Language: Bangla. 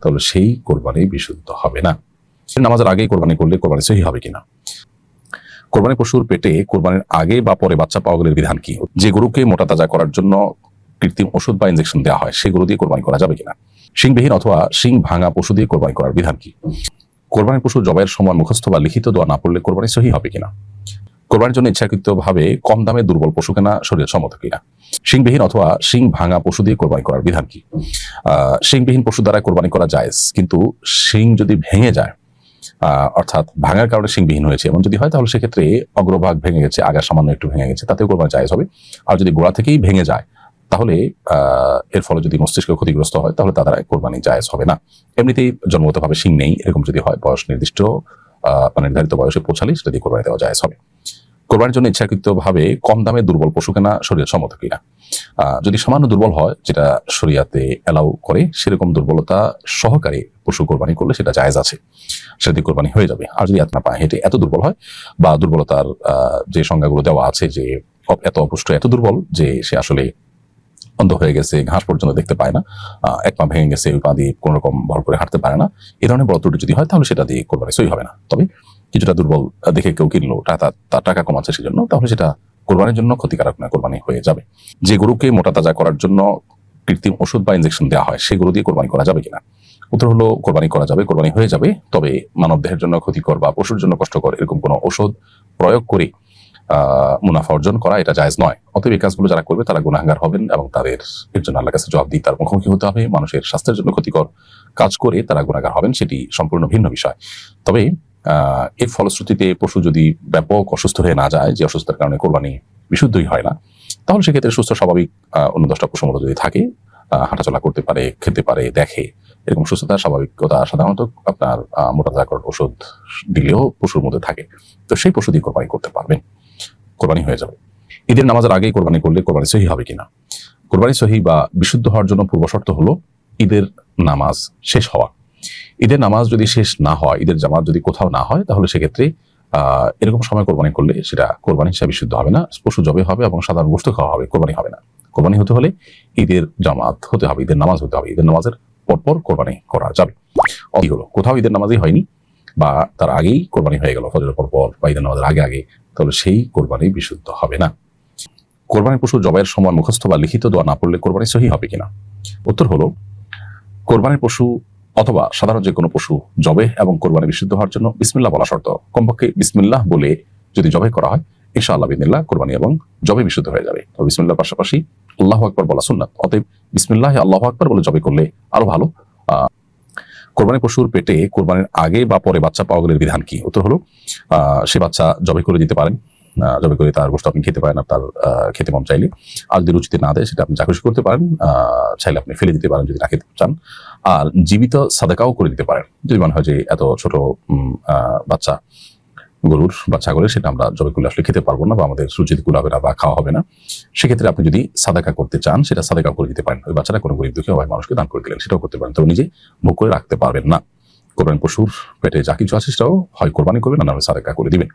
তাহলে সেই কোরবানি বিশুদ্ধ হবে না। নামাজের আগেই কোরবানি করলে কোরবানি সহি হবে কিনা? কোরবানি পশুর পেটে কোরবানির আগে বা পরে বাচ্চা পাওয়া গেলে বিধান কি? যে গরুকে মোটা তাজা করার জন্য কৃত্রিম ওষুধ বা ইনজেকশন দেওয়া হয়, সেই গরু দিয়ে কোরবানি করা যাবে কিনা? শিংবিহীন অথবা শিং ভাঙা পশু দিয়ে কোরবানি করার বিধান কি? কোরবানির পশু জবাইয়ের সময় মুখস্থ বা লিখিত দোয়া না পড়লে কোরবানি সহি হবে কিনা? কোরবানির জন্য ইচ্ছাকৃতভাবে কম দামে দুর্বল পশু কেনা শরীর সম্মত কিনা? শিংবিহীন অথবা শিং ভাঙা পশু দিয়ে কোরবানি করার বিধান কি? শিংবিহীন পশু দ্বারা কোরবানি করা যায় কিন্তু শিং যদি ভেঙে যায় অর্থাৎ ভাঙার কারণে শিংবিহীন হয়েছে, এমন যদি হয়, তাহলে সেক্ষেত্রে অগ্রভাগ ভেঙে গেছে আগা সামান্য একটু ভেঙে গেছে, তাতেও কোরবানি জায়েজ হবে। আর যদি গোড়া থেকেই ভেঙে যায়, তাহলে এর ফলে যদি মস্তিষ্ক ক্ষতিগ্রস্ত হয়, তাহলে তা দ্বারা কোরবানি জায়েজ হবে না। এমনিতেই জন্মগতভাবে শিং নেই, এরকম যদি হয়, বয়স নির্দিষ্ট নির্ধারিত বয়সে পৌঁছালে সেটা দিয়ে কোরবানি দেওয়া জায়েজ হবে। কোরবানির জন্য ইচ্ছাকৃতভাবে কম দামে দুর্বল পশু কেনা শরীর সম্মত কিনা। যদি সামান্য দুর্বল হয়, যেটা শরিয়াতে অ্যালাউ করে, সেরকম দুর্বলতা সহকারে পশু কোরবানি করলে সেটা জায়েজ আছে। সেটা কোরবানি হয়ে যাবে। আর যদি এত না পায় হেঁটে এত দুর্বল হয়, বা দুর্বলতার যে সংজ্ঞাগুলো দেওয়া আছে যে এত অপুষ্ট, এত দুর্বল যে সে আসলে অন্ধ হয়ে গেছে, ঘাস পর্যন্ত দেখতে পায় না এক পা ভেঙে গেছে, ওই পা দিয়ে কোনো রকম ভর করে হাঁটতে পারে না এই ধরনের বড় ত্রুটি যদি হয়, তাহলে সেটা দিয়ে কোরবানি সই হবে না। তবে কিছুটা দুর্বল দেখে কেউ কিনলো তার টাকা কমাচ্ছে সেজন্য, তাহলে সেটা কোরবানির জন্য ক্ষতিকারক না, কোরবানি হয়ে যাবে। যে গরুকে মোটা তাজা করার জন্য কৃত্রিম ওষুধ বা ইনজেকশন দেওয়া হয় সেই গরু দিয়ে কোরবানি করা যাবে কিনা? উত্তর হলো, কোরবানি করা যাবে, কোরবানি হয়ে যাবে, তবে মানব দেহের জন্য ক্ষতিকর বা পশুর জন্য কষ্টকর এরকম কোনো ওষুধ প্রয়োগ করে মুনাফা অর্জন করা এটা জায়জ নয়। অতএব এই কাজগুলো যারা করবে, তারা গুনাহগার হবেন এবং তাদের এর জন্য আল্লাহ কাছে জবাব দিয়ে তার মুখোমুখি হতে হবে। মানুষের স্বাস্থ্যের জন্য ক্ষতিকর কাজ করে তারা গুনাহগার হবেন, সেটি সম্পূর্ণ ভিন্ন বিষয়। তবে এর ফলশ্রুতিতে পশু যদি ব্যাপক অসুস্থ হয়ে না যায় যে অসুস্থতার কারণে কোরবানি বিশুদ্ধই হয় না তাহলে সেক্ষেত্রে সুস্থ স্বাভাবিক অন্য দশটা পশুমূল্য যদি থাকে হাঁটাচলা করতে পারে খেতে পারে দেখে এরকম সুস্থতা স্বাভাবিকতা সাধারণত আপনার আহ, মোটা তাজাকরণ ওষুধ দিলেও পশুর মধ্যে থাকে। তো সেই পশু দিয়ে কোরবানি করতে পারবেন। কোরবানি হয়ে যাবে। ঈদের নামাজের আগেই কোরবানি করলে কোরবানি সহি হবে কিনা? কোরবানি সহি বা বিশুদ্ধ হওয়ার জন্য পূর্ব শর্ত হলো ঈদের নামাজ শেষ হওয়া। ঈদের নামাজ যদি শেষ না হয়, ঈদের জামাত যদি কোথাও না হয়, তাহলে সেক্ষেত্রে, আহ, এরকম সময় কোরবানি করলে সেটা কোরবানি হিসাবে বিশুদ্ধ হবে না। পশু জবে হবে এবং সাধারণ গোষ্ঠ খাওয়া হবে, কোরবানি হবে না। কোরবানি হতে হলে ঈদের জামাত হতে হবে, ঈদের নামাজ হতে হবে। ঈদের নামাজের পরপর কোরবানি করা যাবে। হলো, কোথাও ঈদের নামাজই হয়নি বা তার আগেই কোরবানি হয়ে গেল ফজরের পর পর বা ঈদের নামাজের আগে আগে, তাহলে সেই কোরবানি বিশুদ্ধ হবে না। কোরবানির পশু জবাইয়ের সময় মুখস্থ বা লিখিত দোয়া না পড়লে কোরবানি সহি হবে কিনা? উত্তর হলো, কোরবানির পশু অথবা সাধারণ যে কোনো পশু জবে এবং কোরবানি বিশুদ্ধ হওয়ার জন্য বিসমিল্লাহ বলা শর্ত। কমপক্ষে বিসমিল্লাহ বলে যদি জবে করা হয় ইনশা আল্লাহ বিদিল্লাহ কোরবানি এবং জবে বিশুদ্ধ হয়ে যাবে। তো বিসমিল্লাহ পাশাপাশি আল্লাহ আকবর বলা সুন্নাত। অতএব বিসমিল্লাহ আল্লাহ আকবর বলে জবে করলে আরও ভালো। কোরবানি পশুর পেটে কোরবানির আগে বা পরে বাচ্চা পাওয়া গেলে বিধান কি? উত্তর হলো সে বাচ্চা জবে করে দিতে পারেন। জবে করে তার গোষ্ঠ আপনি খেতে পারেন আপনার খেতে মন চাইলে। আর যদি রুচিতে না দেয়, সেটা আপনি খুশি করতে পারেন চাইলে আপনি ফেলে দিতে পারেন যদি না খেতে চান। আর জীবিত সাদাকাও করে দিতে পারেন। যদি মনে হয় যে এত ছোট বাচ্চা, গরুর বা ছাগলের সেটা আমরা জবে করলে আসলে খেতে পারব না বা আমাদের রুচিতে কুলাবে না বা খাওয়া হবে না। সেক্ষেত্রে আপনি যদি সাদাকা করতে চান, সেটা সাদাকা করে দিতে পারেন। ওই বাচ্চাটা কোনো গরিব দুঃখী হয় মানুষকে দান করে দিলেন, সেটাও করতে পারেন। তবে নিজে ভোগ করে রাখতে পারবেন না। কোরবানি পশুর পেটে যা কিছু আছে, সেটাও হয় কোরবানি করবেন না নাহলে সাদাকা করে দিবেন।